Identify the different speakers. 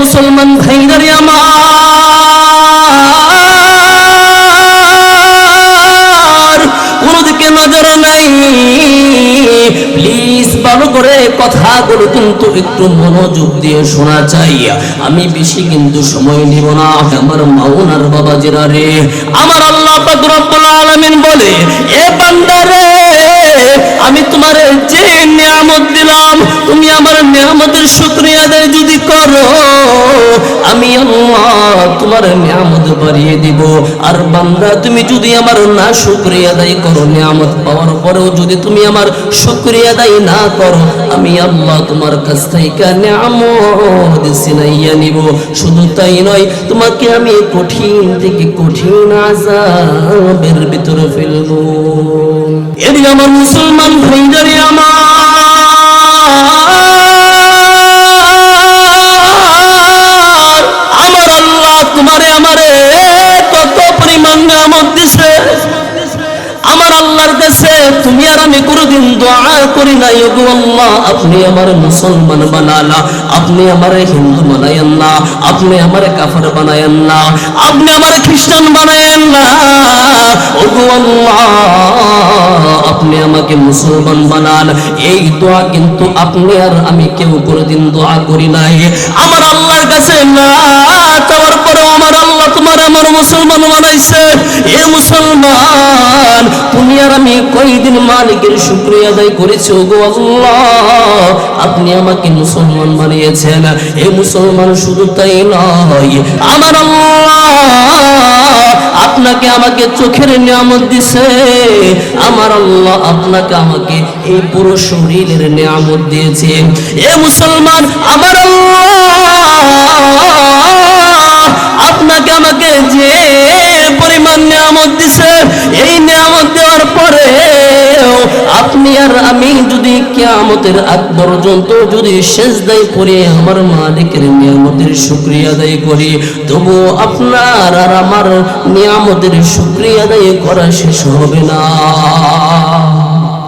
Speaker 1: মুসলমান ভাইদারি আমার। কোনদিকে নজর নাই। প্লিজ করে কিন্তু একটু মনোযোগ দিয়ে শোনা চাই আমি বেশি কিন্তু সময় নিব না। আমার মাওনার বাবা জিরা রে, আমার আল্লাহ আলামিন বলে, এ বান্দারে আমি তোমার যে নিয়ামত দিলাম, তুমি আমার নিয়ামতের শুকরিয়া যদি করো আমি আল্লাহ তোমার নিয়ামত বাড়িয়ে দিব। আর বান্দা, তুমি যদি আমার না শুকরিয়া আদায় করো, নিয়ামত পাওয়ার পরেও যদি তুমি আমার শুকরিয়া আদায় না করো, আমি আল্লাহ তোমার কাছ থেকে নিয়ামত সিনাইয়া নিব। শুধু তাই নয়, তোমাকে আমি কঠিন থেকে কঠিন আযাবের ভিতরে ফেলব। এদিকে আমার মুসলমান ভাইদারি নিয়ামত আমার আল্লাহর কাছে তুমি আর আমি কোনোদিন দোয়া করি নাই। ওগো আল্লাহ, আপনি আমার মুসলমান বানালা আপনি আমার হিন্দু বানায়েন না, আপনি আমার কাফার বানায়েন না, আপনি আমার খ্রিস্টান বানায়েন না। ওগো আল্লাহ, আপনি আমাকে মুসলমান বানান। এই দোয়া কিন্তু আপনি আর আমি কেউ কোনোদিন দোয়া করি নাই। আমার আল্লাহর কাছে না। মুসলমান বানাইছে। এ মুসলমান, তুমি আর আমি কয়দিন মালিকের শুক্রিয়া আদায় করেছি? গো আল্লাহ, আপনি আমাকে মুসলমান বানিয়েছেন। এ মুসলমান শুধু তাই নয়, আমার আপনাকে আমাকে চোখের নিয়ামত দিছে। আমার আল্লাহ আপনাকে আমাকে এই পুরো শরীরের নিয়ামত দিয়েছে। এ মুসলমান, আমার আল্লাহ আর আমি যদি কেয়ামতের আগ পর্যন্ত যদি শেষ দায় করে আমার মালিকের নিয়ামতের শুক্রিয়া আদায় করি, তবু আপনার আর আমার নিয়ামতের শুক্রিয়া আদায় করা শেষ হবে না।